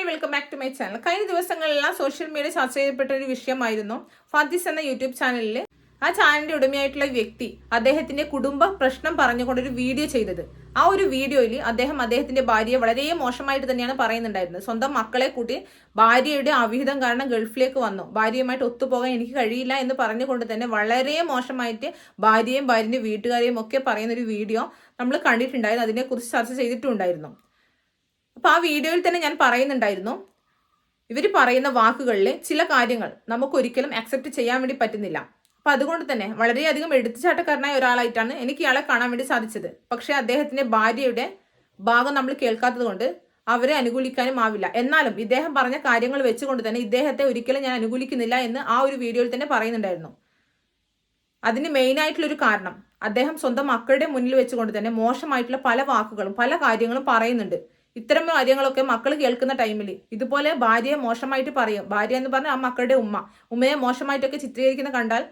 All welcome back to my channel. കഴിഞ്ഞ ദിവസങ്ങളിലെല്ലാം social media ചർച്ച ചെയ്യപ്പെട്ട ഒരു വിഷയമായിരുന്നു ഫാദിസ് എന്ന യൂട്യൂബ് ചാനലിൽ ആ ചാനലിന്റെ ഉടമയായിട്ടുള്ള വ്യക്തി അദ്ദേഹത്തിന്റെ കുടുംബ പ്രശ്നം പറഞ്ഞുകൊണ്ട് ഒരു വീഡിയോ ചെയ്തത്. ആ ഒരു വീഡിയോയിൽ അദ്ദേഹം അദ്ദേഹത്തിന്റെ ഭാര്യയെ വളരെ മോശമായിട്ട് തന്നെയാണ് പറയുന്നുണ്ടായിരുന്നത്. സ്വന്തം മക്കളെ കൂട്ടി ഭാര്യയുടെ അവിഹിതം കാരണം ഗൾഫിലേക്ക് വന്നു. ഭാര്യയുമായിട്ട് ഒത്തുപോകാൻ എനിക്ക് കഴിയില്ല എന്ന് പറഞ്ഞുകൊണ്ട് തന്നെ വളരെ മോശമായിട്ട് ഭാര്യയും ഭാര്യന്റെ വീട്ടുകാരെയും ഒക്കെ പറയുന്ന ഒരു വീഡിയോ നമ്മൾ കണ്ടിട്ടുണ്ടായിരുന്നു. അതിനെക്കുറിച്ച് ചർച്ച ചെയ്തിട്ടുണ്ടായിരുന്നു. അപ്പോൾ ആ വീഡിയോയിൽ തന്നെ ഞാൻ പറയുന്നുണ്ടായിരുന്നു. ഇവർ പറയുന്ന വാക്കുകളിൽ ചില കാര്യങ്ങൾ നമുക്ക് ഒരിക്കലും അക്സെപ്റ്റ് ചെയ്യാൻ വേണ്ടി പറ്റുന്നില്ല. അപ്പം അതുകൊണ്ട് തന്നെ വളരെയധികം എടുത്തുചാട്ടക്കാരനായ ഒരാളായിട്ടാണ് എനിക്ക് ഇയാളെ കാണാൻ വേണ്ടി സാധിച്ചത്. പക്ഷേ അദ്ദേഹത്തിന്റെ ഭാര്യയുടെ ഭാഗം നമ്മൾ കേൾക്കാത്തത് കൊണ്ട് അവരെ അനുകൂലിക്കാനും ആവില്ല. എന്നാലും ഇദ്ദേഹം പറഞ്ഞ കാര്യങ്ങൾ വെച്ചുകൊണ്ട് തന്നെ ഇദ്ദേഹത്തെ ഒരിക്കലും ഞാൻ അനുകൂലിക്കുന്നില്ല എന്ന് ആ ഒരു വീഡിയോയിൽ തന്നെ പറയുന്നുണ്ടായിരുന്നു. അതിന് മെയിൻ ആയിട്ടുള്ളൊരു കാരണം അദ്ദേഹം സ്വന്തം മക്കളുടെ മുന്നിൽ വെച്ചുകൊണ്ട് തന്നെ മോശമായിട്ടുള്ള പല വാക്കുകളും പല കാര്യങ്ങളും പറയുന്നുണ്ട്. ഇത്തരം കാര്യങ്ങളൊക്കെ മക്കൾ കേൾക്കുന്ന ടൈമിൽ ഇതുപോലെ ഭാര്യയെ മോശമായിട്ട് പറയും. ഭാര്യ എന്ന് പറഞ്ഞാൽ ആ മക്കളുടെ ഉമ്മ. ഉമ്മയെ മോശമായിട്ടൊക്കെ ചിത്രീകരിക്കുന്ന കണ്ടാൽ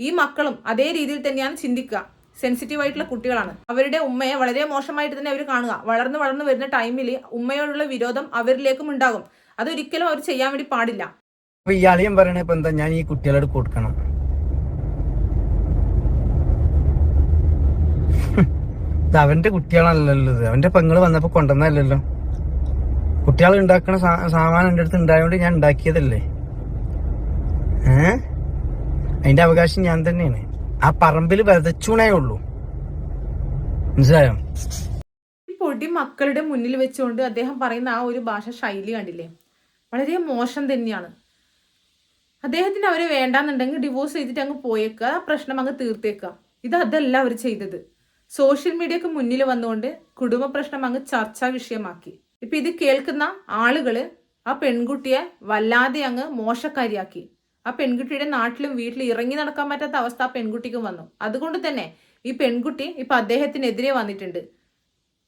ഈ മക്കളും അതേ രീതിയിൽ തന്നെയാണ് ചിന്തിക്കുക. സെൻസിറ്റീവ് ആയിട്ടുള്ള കുട്ടികളാണ്. അവരുടെ ഉമ്മയെ വളരെ മോശമായിട്ട് തന്നെ അവർ കാണുക. വളർന്നു വളർന്നു വരുന്ന ടൈമിൽ ഉമ്മയോടുള്ള വിരോധം അവരിലേക്കും ഉണ്ടാകും. അതൊരിക്കലും അവർ ചെയ്യാൻ വേണ്ടി പാടില്ല. അപ്പൊ ഇയാളെയും പറയണ ഇപ്പൊ എന്താ? ഞാൻ ഈ കുട്ടികളോട് കൊടുക്കണം. ഇത് അവന്റെ കുട്ടികളല്ലല്ലോ ഇത്. അവന്റെ പെങ്ങൾ വന്നപ്പോ കൊണ്ടുവന്നല്ലോ കുട്ടികൾ ഉണ്ടാക്കണ സാമാനം എന്റെ അടുത്ത് ഉണ്ടായതുകൊണ്ട് ഞാൻ ഉണ്ടാക്കിയതല്ലേ? ഏ? അതിന്റെ അവകാശം ഞാൻ തന്നെയാണ്. ആ പറമ്പിൽ വിതച്ചൂണേ ഉള്ളൂ. മനസ്സിലായോ? പൊടി മക്കളുടെ മുന്നിൽ വെച്ചുകൊണ്ട് അദ്ദേഹം പറയുന്ന ആ ഒരു ഭാഷ ശൈലി കണ്ടില്ലേ? വളരെ മോശം തന്നെയാണ്. അദ്ദേഹത്തിന് അവരെ വേണ്ടാന്നുണ്ടെങ്കിൽ ഡിവോഴ്സ് ചെയ്തിട്ട് അങ്ങ് പോയേക്കുക. ആ പ്രശ്നം അങ്ങ് തീർത്തേക്കുക. ഇത് അതല്ല അവർ ചെയ്തത്. സോഷ്യൽ മീഡിയക്ക് മുന്നിൽ വന്നുകൊണ്ട് കുടുംബ പ്രശ്നം അങ്ങ് ചർച്ചാ വിഷയമാക്കി. ഇപ്പൊ ഇത് കേൾക്കുന്ന ആളുകൾ ആ പെൺകുട്ടിയെ വല്ലാതെ അങ്ങ് മോശക്കാരിയാക്കി. ആ പെൺകുട്ടിയുടെ നാട്ടിലും വീട്ടിലും ഇറങ്ങി നടക്കാൻ പറ്റാത്ത അവസ്ഥ ആ പെൺകുട്ടിക്കും വന്നു. അതുകൊണ്ട് തന്നെ ഈ പെൺകുട്ടി ഇപ്പൊ അദ്ദേഹത്തിനെതിരെ വന്നിട്ടുണ്ട്.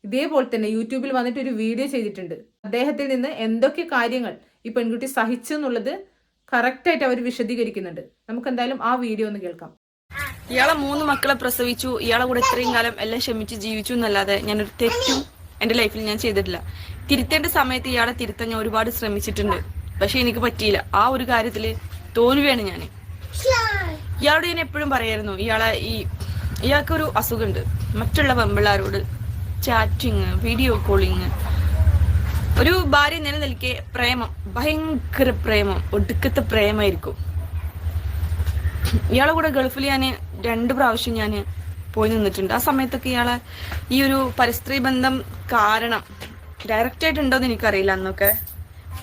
ഇതേപോലെ തന്നെ യൂട്യൂബിൽ വന്നിട്ട് ഒരു വീഡിയോ ചെയ്തിട്ടുണ്ട്. അദ്ദേഹത്തിൽ നിന്ന് എന്തൊക്കെ കാര്യങ്ങൾ ഈ പെൺകുട്ടി സഹിച്ചു എന്നുള്ളത് കറക്റ്റായിട്ട് അവർ വിശദീകരിക്കുന്നുണ്ട്. നമുക്ക് എന്തായാലും ആ വീഡിയോ ഒന്ന് കേൾക്കാം. ഇയാളെ മൂന്ന് മക്കളെ പ്രസവിച്ചു. ഇയാളെ കൂടെ ഇത്രയും കാലം എല്ലാം ക്ഷമിച്ച് ജീവിച്ചു എന്നല്ലാതെ ഞാനൊരു തെറ്റും എന്റെ ലൈഫിൽ ഞാൻ ചെയ്തിട്ടില്ല. തിരുത്തേണ്ട സമയത്ത് ഇയാളെ തിരുത്താൻ ഞാൻ ഒരുപാട് ശ്രമിച്ചിട്ടുണ്ട്. പക്ഷെ എനിക്ക് പറ്റിയില്ല. ആ ഒരു കാര്യത്തിൽ തോൽവിയാണ് ഞാൻ. ഇയാളോട് ഞാൻ എപ്പോഴും പറയായിരുന്നു ഇയാളെ ഈ ഇയാൾക്കൊരു അസുഖമുണ്ട്. മറ്റുള്ള പെമ്പിള്ളാരോട് ചാറ്റിങ് വീഡിയോ കോളിങ് ഒരു ഭാര്യ നിലനിൽക്കെ പ്രേമം ഭയങ്കര പ്രേമം ഒടുക്കത്തെ പ്രേമായിരിക്കും ഇയാളെ കൂടെ ഗൾഫിൽ ഞാൻ രണ്ട് പ്രാവശ്യം ഞാൻ പോയി നിന്നിട്ടുണ്ട്. ആ സമയത്തൊക്കെ ഇയാളെ ഈ ഒരു പരസ്ത്രീ ബന്ധം കാരണം ഡയറക്റ്റ് ആയിട്ടുണ്ടോന്ന് എനിക്കറിയില്ല അന്നൊക്കെ.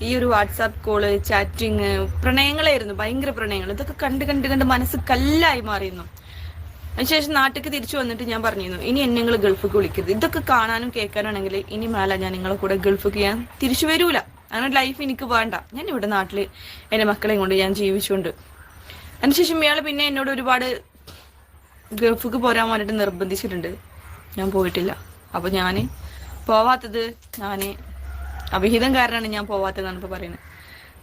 ഈ ഒരു വാട്സാപ്പ് കോൾ ചാറ്റിങ് പ്രണയങ്ങളായിരുന്നു. ഭയങ്കര പ്രണയങ്ങൾ. ഇതൊക്കെ കണ്ട് കണ്ട് കണ്ട് മനസ്സ് കല്ലായി മാറിയിരുന്നു. അതിനുശേഷം നാട്ടിലേക്ക് തിരിച്ചു വന്നിട്ട് ഞാൻ പറഞ്ഞിരുന്നു ഇനി എന്നെ നിങ്ങൾ ഗൾഫിക്ക് വിളിക്കരുത്. ഇതൊക്കെ കാണാനും കേൾക്കാനാണെങ്കിൽ ഇനി മേലെ ഞാൻ നിങ്ങളെ കൂടെ ഗൾഫിക്ക് ഞാൻ തിരിച്ചു വരൂല. അങ്ങനെ ലൈഫ് എനിക്ക് വേണ്ട. ഞാൻ ഇവിടെ നാട്ടിൽ എന്റെ മക്കളെയും കൊണ്ട് ഞാൻ ജീവിച്ചുകൊണ്ട് അതിനുശേഷം ഇയാൾ പിന്നെ എന്നോട് ഒരുപാട് ഗൾഫിക്ക് പോരാൻ വേണ്ടിട്ട് നിർബന്ധിച്ചിട്ടുണ്ട്. ഞാൻ പോയിട്ടില്ല. അപ്പൊ ഞാൻ പോവാത്തത് ഞാൻ അവിഹിതം കാരണമാണ് ഞാൻ പോവാത്തതെന്നാണ് ഇപ്പൊ പറയുന്നത്.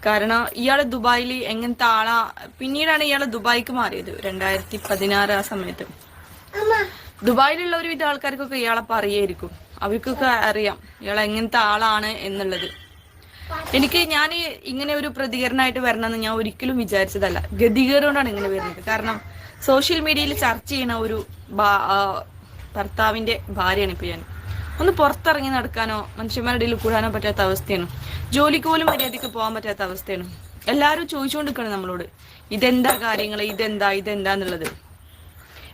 കാരണം ഇയാൾ ദുബായിൽ എങ്ങനത്തെ ആളാ? പിന്നീടാണ് ഇയാൾ ദുബായിക്ക് മാറിയത്. രണ്ടായിരത്തി പതിനാറ് ആ സമയത്ത്. ദുബായിലുള്ള ഒരുവിധ ആൾക്കാർക്കൊക്കെ ഇയാളെ പറയായിരിക്കും അവർക്കൊക്കെ അറിയാം ഇയാൾ എങ്ങനത്തെ ആളാണ് എന്നുള്ളത്. എനിക്ക് ഞാൻ ഇങ്ങനെ ഒരു പ്രതികരണമായിട്ട് വരണമെന്ന് ഞാൻ ഒരിക്കലും വിചാരിച്ചതല്ല. ഗതികേടുകൊണ്ടാണ് ഇങ്ങനെ വരുന്നത്. കാരണം സോഷ്യൽ മീഡിയയിൽ ചർച്ച ചെയ്യുന്ന ഒരു ഭർത്താവിന്റെ ഭാര്യയാണ് ഇപ്പൊ ഞാൻ ഒന്ന് പുറത്തിറങ്ങി നടക്കാനോ മനുഷ്യന്മാരുടെ ഇടയിൽ കൂടാനോ പറ്റാത്ത അവസ്ഥയാണ്. ജോലിക്ക് പോലും മര്യാദയ്ക്ക് പോകാൻ പറ്റാത്ത അവസ്ഥയാണ്. എല്ലാവരും ചോദിച്ചുകൊണ്ടിരിക്കണം നമ്മളോട്. ഇതെന്താ കാര്യങ്ങൾ ഇതെന്താ? ഇതെന്താ എന്നുള്ളത്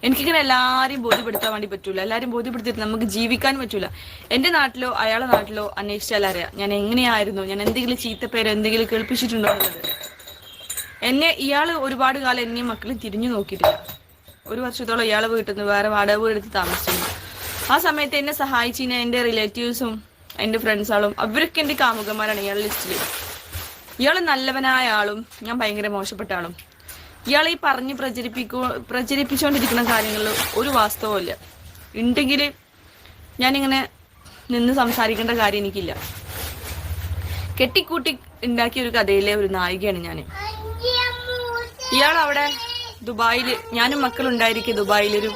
എനിക്കിങ്ങനെ എല്ലാരെയും ബോധ്യപ്പെടുത്താൻ വേണ്ടി പറ്റൂല. എല്ലാരും ബോധ്യപ്പെടുത്തിയിട്ട് നമുക്ക് ജീവിക്കാൻ പറ്റൂല. എന്റെ നാട്ടിലോ അയാളെ നാട്ടിലോ അന്വേഷിച്ചാൽ അറിയാം ഞാൻ എങ്ങനെയായിരുന്നു? ഞാൻ എന്തെങ്കിലും ചീത്തപ്പേരോ എന്തെങ്കിലും കേൾപ്പിച്ചിട്ടുണ്ടോ എന്നുള്ളത്. എന്നെ ഇയാൾ ഒരുപാട് കാലം എന്നെയും മക്കളും തിരിഞ്ഞു നോക്കിയിട്ടില്ല. ഒരു വർഷത്തോളം ഇയാളെ വീട്ടിൽ നിന്ന് വേറെ വാടക വീടെടുത്ത് താമസിച്ചിരുന്നു. ആ സമയത്ത് എന്നെ സഹായിച്ചിരുന്ന എന്റെ റിലേറ്റീവ്സും എന്റെ ഫ്രണ്ട്സാളും അവരൊക്കെ എന്റെ കാമുകന്മാരാണ് ഇയാളുടെ ലിസ്റ്റിൽ ഇയാൾ നല്ലവനായ ആളും ഞാൻ ഭയങ്കര മോശപ്പെട്ട ആളും. ഇയാൾ ഈ പറഞ്ഞ് പ്രചരിപ്പിക്കു പ്രചരിപ്പിച്ചുകൊണ്ടിരിക്കുന്ന കാര്യങ്ങളിൽ ഒരു വാസ്തവമില്ല ഉണ്ടെങ്കിൽ ഞാനിങ്ങനെ നിന്ന് സംസാരിക്കേണ്ട കാര്യം എനിക്കില്ല. കെട്ടിക്കൂട്ടി ഉണ്ടാക്കിയ ഒരു കഥയിലെ ഒരു നായികയാണ് ഞാൻ ഇയാൾ അവിടെ ദുബായിൽ ഞാനും മക്കളുണ്ടായിരിക്കെ ദുബായിലൊരു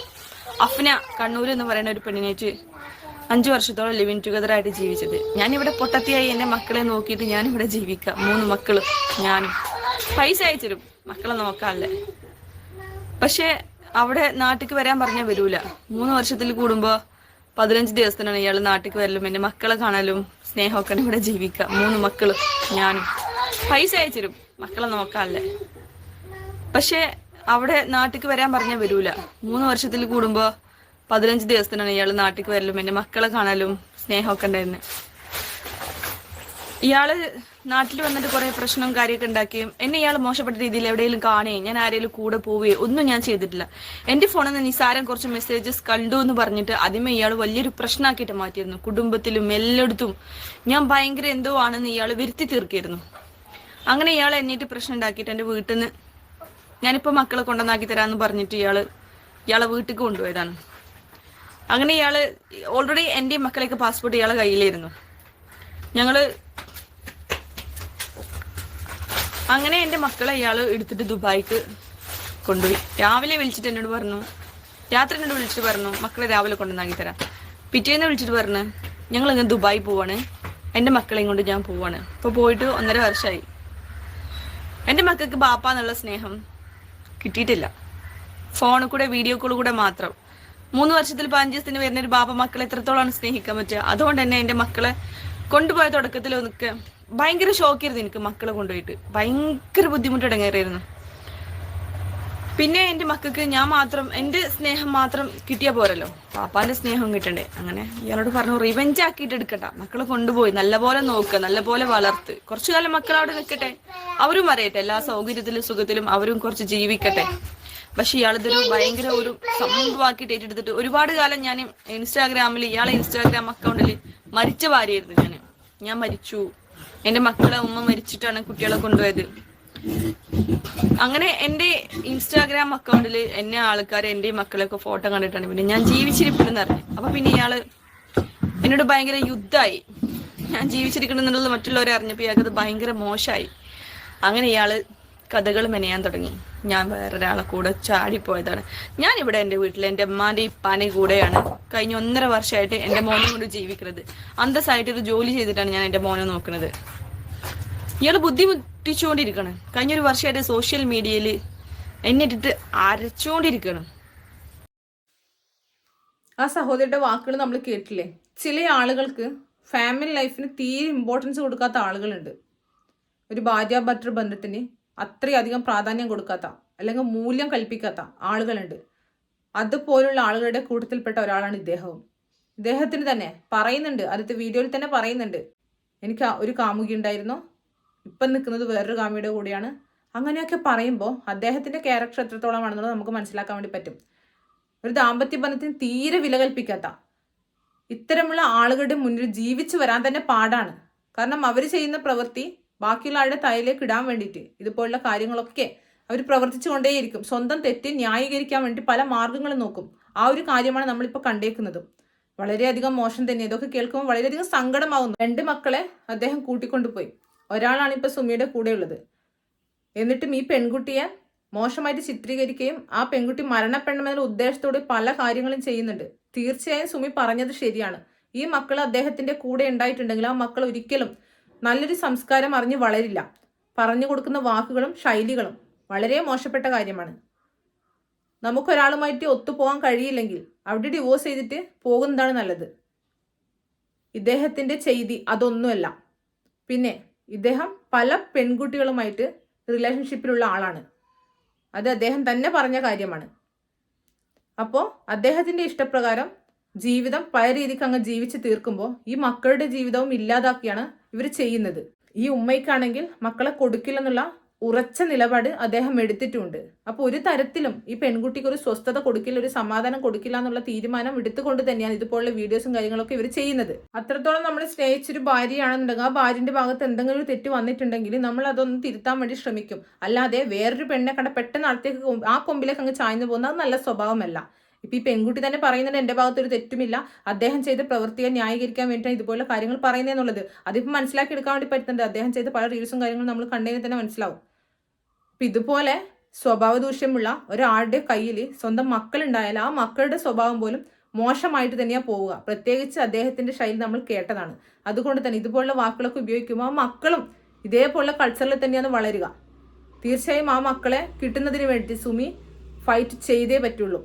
അഫ്ന കണ്ണൂർ എന്ന് പറയുന്ന ഒരു പെണ്ണിനേറ്റ് അഞ്ചു വർഷത്തോളം ലിവിങ് ടുഗദർ ആയിട്ട് ജീവിച്ചത്. ഞാനിവിടെ പൊട്ടത്തിയായി എന്റെ മക്കളെ നോക്കിയിട്ട് ഞാനിവിടെ ജീവിക്കാം. മൂന്ന് മക്കളും ഞാൻ പൈസ അയച്ചിരും മക്കളെ നോക്കാല്ലേ? പക്ഷെ അവിടെ നാട്ടിക്ക് വരാൻ പറഞ്ഞാൽ വരൂല. മൂന്ന് വർഷത്തിൽ കൂടുമ്പോ പതിനഞ്ച് ദിവസത്തിനാണ് ഇയാൾ നാട്ടിക്ക് വരലും എന്റെ മക്കളെ കാണലും സ്നേഹമൊക്കെ ഇവിടെ ജീവിക്കാം മൂന്ന് മക്കളും ഞാനും. പൈസ അയച്ചിരും മക്കളെ നോക്കാല്ലേ? പക്ഷെ അവിടെ നാട്ടിക്ക് വരാൻ പറഞ്ഞാൽ വരൂല. മൂന്ന് വർഷത്തിൽ കൂടുമ്പോ പതിനഞ്ച് ദിവസത്തിനാണ് ഇയാൾ നാട്ടിക്ക് വരലും എന്റെ മക്കളെ കാണലും സ്നേഹമൊക്കെ ഉണ്ടായിരുന്നു. ഇയാൾ നാട്ടിൽ വന്നിട്ട് കുറെ പ്രശ്നവും കാര്യമൊക്കെ ഉണ്ടാക്കുകയും എന്നെ ഇയാൾ മോശപ്പെട്ട രീതിയിൽ എവിടെയെങ്കിലും കാണുകയും ഞാൻ ആരെങ്കിലും കൂടെ പോവുകയോ ഒന്നും ഞാൻ ചെയ്തിട്ടില്ല. എന്റെ ഫോണിൽ നിന്ന് നിസാരം കുറച്ച് മെസ്സേജസ് കണ്ടു എന്ന് പറഞ്ഞിട്ട് ആദ്യമേ ഇയാൾ വലിയൊരു പ്രശ്നമാക്കിയിട്ട് മാറ്റിയിരുന്നു. കുടുംബത്തിലും എല്ലായിടത്തും. ഞാൻ ഭയങ്കര എന്തോ ആണെന്ന് ഇയാൾ വരുത്തി തീർക്കിയിരുന്നു. അങ്ങനെ ഇയാൾ എന്നിട്ട് പ്രശ്നം ഉണ്ടാക്കിയിട്ട് എന്റെ വീട്ടിൽ നിന്ന് ഞാനിപ്പോ മക്കളെ കൊണ്ടുവന്നാക്കി തരാന്ന് പറഞ്ഞിട്ട് ഇയാൾ ഇയാളെ വീട്ടിൽ കൊണ്ടുപോയതാണ്. അങ്ങനെ ഇയാൾ ഓൾറെഡി എന്റെ മക്കളെയൊക്കെ പാസ്പോർട്ട് ഇയാളെ കയ്യിലായിരുന്നു. ഞങ്ങൾ അങ്ങനെ എന്റെ മക്കളെ ഇയാൾ എടുത്തിട്ട് ദുബായിക്ക് കൊണ്ടുപോയി. രാവിലെ വിളിച്ചിട്ട് എന്നോട് പറഞ്ഞു രാത്രി എന്നോട് വിളിച്ചിട്ട് പറഞ്ഞു മക്കളെ രാവിലെ കൊണ്ടുവന്നാക്കി തരാം. പിറ്റേന്ന് വിളിച്ചിട്ട് പറഞ്ഞു ഞങ്ങൾ ഇങ്ങനെ ദുബായി പോവാണ്. എന്റെ മക്കളെയും കൊണ്ട് ഞാൻ പോവാണ്. ഇപ്പോൾ പോയിട്ട് ഒന്നര വർഷമായി എന്റെ മക്കൾക്ക് ബാപ്പ എന്നുള്ള സ്നേഹം കിട്ടിയിട്ടില്ല. ഫോണിൽ കൂടെ വീഡിയോ കോൾ കൂടെ മാത്രം. മൂന്ന് വർഷത്തിൽ പതിനഞ്ച് ദിവസത്തിന് വരുന്ന ഒരു ബാപ്പ മക്കളെ എത്രത്തോളമാണ് സ്നേഹിക്കാൻ പറ്റുക? അതുകൊണ്ട് തന്നെ എന്റെ മക്കളെ കൊണ്ടുപോയ തുടക്കത്തിൽ ഒന്നൊക്കെ ഭയങ്കര ഷോക്കായിരുന്നു എനിക്ക് മക്കളെ കൊണ്ടുപോയിട്ട്. ഭയങ്കര ബുദ്ധിമുട്ട് ഇടങ്ങേറിയിരുന്നു പിന്നെ എന്റെ മക്കൾക്ക് ഞാൻ മാത്രം എന്റെ സ്നേഹം മാത്രം കിട്ടിയാൽ പോരല്ലോ. പാപ്പാന്റെ സ്നേഹം കിട്ടണ്ടേ. അങ്ങനെ ഇയാളോട് പറഞ്ഞു റിവെഞ്ച് ആക്കിയിട്ട് എടുക്കണ്ട. മക്കളെ കൊണ്ടുപോയി. നല്ലപോലെ നോക്കുക നല്ലപോലെ വളർത്ത്. കുറച്ചു കാലം മക്കൾ അവിടെ നിൽക്കട്ടെ. അവരും അറിയട്ടെ. എല്ലാ സൗകര്യത്തിലും സുഖത്തിലും അവരും കുറച്ച് ജീവിക്കട്ടെ. പക്ഷെ ഇയാളിതൊരു ഭയങ്കര ഒരു സംഭവമാക്കിയിട്ട് ഏറ്റെടുത്തിട്ട് ഒരുപാട് കാലം ഞാൻ ഇൻസ്റ്റാഗ്രാമിൽ ഇയാളെ ഇൻസ്റ്റാഗ്രാം അക്കൗണ്ടിൽ മരിച്ച ഭാര്യയായിരുന്നു ഞാൻ ഞാൻ മരിച്ചു. എന്റെ മക്കളെ ഉമ്മ മരിച്ചിട്ടാണ് കുട്ടികളെ കൊണ്ടുപോയത്. അങ്ങനെ എന്റെ ഇൻസ്റ്റാഗ്രാം അക്കൗണ്ടിൽ എന്നെ ആൾക്കാർ എന്റെ മക്കളെയൊക്കെ ഫോട്ടോ കണ്ടിട്ടാണ്. പിന്നെ ഞാൻ ജീവിച്ചിരിപ്പുണ്ടെന്ന് അറിഞ്ഞു. അപ്പൊ പിന്നെ ഇയാൾ എന്നോട് ഭയങ്കര യുദ്ധമായി ഞാൻ ജീവിച്ചിരിക്കണമെന്നുള്ളത് മറ്റുള്ളവരെ അറിഞ്ഞപ്പോൾ ഇയാൾക്കത് ഭയങ്കര മോശമായി. അങ്ങനെ ഇയാൾ കഥകൾ മെനയാൻ തുടങ്ങി. ഞാൻ വേറൊരാളെ കൂടെ ചാടിപ്പോയതാണ്. ഞാൻ ഇവിടെ എന്റെ വീട്ടിൽ എന്റെ ഉമ്മാന്റെ ഇപ്പാന്റെ കൂടെയാണ് കഴിഞ്ഞ ഒന്നര വർഷമായിട്ട് എന്റെ മോനെ കൊണ്ട് ജീവിക്കുന്നത്. അന്തസ്സായിട്ട് ഒരു ജോലി ചെയ്തിട്ടാണ് ഞാൻ എന്റെ മോനെ നോക്കുന്നത്. ഇയാൾ ബുദ്ധിമുട്ടിച്ചുകൊണ്ടിരിക്കണം കഴിഞ്ഞൊരു വർഷമായിട്ട് സോഷ്യൽ മീഡിയയിൽ എന്നെ ഇട്ടിട്ട് അരച്ചുകൊണ്ടിരിക്കണം ആ സഹോദരിയുടെ വാക്കുകൾ നമ്മൾ കേട്ടില്ലേ? ചില ആളുകൾക്ക് ഫാമിലി ലൈഫിന് തീരെ ഇമ്പോർട്ടൻസ് കൊടുക്കാത്ത ആളുകളുണ്ട്. ഒരു ഭാര്യ ഭർത്തൃ ബന്ധത്തിന് അത്രയധികം പ്രാധാന്യം കൊടുക്കാത്ത അല്ലെങ്കിൽ മൂല്യം കൽപ്പിക്കാത്ത ആളുകളുണ്ട്. അതുപോലുള്ള ആളുകളുടെ കൂട്ടത്തിൽപ്പെട്ട ഒരാളാണ് ഇദ്ദേഹവും. ഇദ്ദേഹത്തിന് തന്നെ പറയുന്നുണ്ട് ആദ്യത്തെ വീഡിയോയിൽ തന്നെ പറയുന്നുണ്ട്. എനിക്ക് ഒരു കാമുകി ഉണ്ടായിരുന്നു. ഇപ്പം നിൽക്കുന്നത് വേറൊരു കാമുകിയുടെ കൂടെയാണ്. അങ്ങനെയൊക്കെ പറയുമ്പോൾ അദ്ദേഹത്തിന്റെ ക്യാരക്ടർ എത്രത്തോളം ആണെന്നുള്ളത് നമുക്ക് മനസ്സിലാക്കാൻ വേണ്ടി പറ്റും. ഒരു ദാമ്പത്യ ബന്ധത്തിന് തീരെ വില കൽപ്പിക്കാത്ത ഇത്തരമുള്ള ആളുകളുടെ മുന്നിൽ ജീവിച്ചു വരാൻ തന്നെ പാടാണ്. കാരണം അവർ ചെയ്യുന്ന പ്രവൃത്തി ബാക്കിയുള്ള ആളുടെ തലയിലേക്ക് ഇടാൻ വേണ്ടിയിട്ട് ഇതുപോലുള്ള കാര്യങ്ങളൊക്കെ അവർ പ്രവർത്തിച്ചു കൊണ്ടേയിരിക്കും സ്വന്തം തെറ്റ് ന്യായീകരിക്കാൻ വേണ്ടി പല മാർഗങ്ങളും നോക്കും. ആ ഒരു കാര്യമാണ് നമ്മളിപ്പോൾ കണ്ടേക്കുന്നതും. വളരെയധികം മോശം തന്നെ. ഇതൊക്കെ കേൾക്കുമ്പോൾ വളരെയധികം സങ്കടമാവുന്നു. രണ്ട് മക്കളെ അദ്ദേഹം കൂട്ടിക്കൊണ്ടുപോയി. ഒരാളാണ് ഇപ്പോൾ സുമിയുടെ കൂടെയുള്ളത്. എന്നിട്ടും ഈ പെൺകുട്ടിയെ മോശമായിട്ട് ചിത്രീകരിക്കുകയും ആ പെൺകുട്ടി മരണപ്പെടണമെന്ന ഉദ്ദേശത്തോടെ പല കാര്യങ്ങളും ചെയ്യുന്നുണ്ട്. തീർച്ചയായും സുമി പറഞ്ഞത് ശരിയാണ്. ഈ മക്കൾ അദ്ദേഹത്തിന്റെ കൂടെ ഉണ്ടായിട്ടുണ്ടെങ്കിൽ ആ മക്കൾ ഒരിക്കലും നല്ലൊരു സംസ്കാരം അറിഞ്ഞ് വളരില്ല. പറഞ്ഞു കൊടുക്കുന്ന വാക്കുകളും ശൈലികളും വളരെ മോശപ്പെട്ട കാര്യമാണ്. നമുക്കൊരാളുമായിട്ട് ഒത്തുപോകാൻ കഴിയില്ലെങ്കിൽ അവിടെ ഡിവോഴ്സ് ചെയ്തിട്ട് പോകുന്നതാണ് നല്ലത്. ഇദ്ദേഹത്തിന്റെ ചെയ്തി അതൊന്നുമല്ല. പിന്നെ ഇദ്ദേഹം പല പെൺകുട്ടികളുമായിട്ട് റിലേഷൻഷിപ്പിലുള്ള ആളാണ്. അത് അദ്ദേഹം തന്നെ പറഞ്ഞ കാര്യമാണ്. അപ്പോൾ അദ്ദേഹത്തിന്റെ ഇഷ്ടപ്രകാരം ജീവിതം പല രീതിക്ക് അങ്ങ് ജീവിച്ച് തീർക്കുമ്പോൾ ഈ മക്കളുടെ ജീവിതവും ഇല്ലാതാക്കിയാണ് ഇവർ ചെയ്യുന്നത്. ഈ ഉമ്മയ്ക്കാണെങ്കിൽ മക്കളെ കൊടുക്കില്ലെന്നുള്ള ഉറച്ച നിലപാട് അദ്ദേഹം എടുത്തിട്ടുണ്ട്. അപ്പോൾ ഒരു തരത്തിലും ഈ പെൺകുട്ടിക്ക് ഒരു സ്വസ്ഥത കൊടുക്കില്ല ഒരു സമാധാനം കൊടുക്കില്ല എന്നുള്ള തീരുമാനം എടുത്തുകൊണ്ട് തന്നെയാണ് ഇതുപോലുള്ള വീഡിയോസും കാര്യങ്ങളൊക്കെ ഇവർ ചെയ്യുന്നത്. അത്രത്തോളം നമ്മൾ സ്നേഹിച്ചൊരു ഭാര്യയാണെന്നുണ്ടെങ്കിൽ ആ ഭാര്യന്റെ ഭാഗത്ത് എന്തെങ്കിലും ഒരു തെറ്റ് വന്നിട്ടുണ്ടെങ്കിൽ നമ്മൾ അതൊന്ന് തിരുത്താൻ വേണ്ടി ശ്രമിക്കും. അല്ലാതെ വേറൊരു പെണ്ണെ കണ്ട പെട്ടെന്ന് അടുത്തേക്ക് ആ കൊമ്പിലേക്ക് അങ്ങ് ചായ്ന്നു പോകുന്നത് നല്ല സ്വഭാവമല്ല. ഇപ്പൊ ഈ പെൺകുട്ടി തന്നെ പറയുന്നുണ്ട് എന്റെ ഭാഗത്തൊരു തെറ്റുമില്ല. അദ്ദേഹം ചെയ്ത പ്രവൃത്തിയെ ന്യായീകരിക്കാൻ വേണ്ടിയിട്ടാണ് ഇതുപോലെ കാര്യങ്ങൾ പറയുന്നതെന്നുള്ളത് അതിപ്പോൾ മനസ്സിലാക്കി എടുക്കാൻ വേണ്ടി പറ്റുന്നുണ്ട്. അദ്ദേഹം ചെയ്ത പല റീൽസും കാര്യങ്ങളും നമ്മൾ കണ്ടതിന് തന്നെ മനസ്സിലാവും. അപ്പൊ ഇതുപോലെ സ്വഭാവ ദൂഷ്യമുള്ള ഒരാളുടെ കയ്യിൽ സ്വന്തം മക്കളുണ്ടായാൽ ആ മക്കളുടെ സ്വഭാവം പോലും മോശമായിട്ട് തന്നെയാണ് പോവുക. പ്രത്യേകിച്ച് അദ്ദേഹത്തിന്റെ ശൈലി നമ്മൾ കേട്ടതാണ്. അതുകൊണ്ട് തന്നെ ഇതുപോലുള്ള വാക്കുകളൊക്കെ ഉപയോഗിക്കുമ്പോൾ ആ മക്കളും ഇതേപോലെ കൾച്ചറിൽ തന്നെയാണ് വളരുക. തീർച്ചയായും ആ മക്കളെ കിട്ടുന്നതിന് വേണ്ടി സുമി ഫൈറ്റ് ചെയ്തേ പറ്റുള്ളൂ.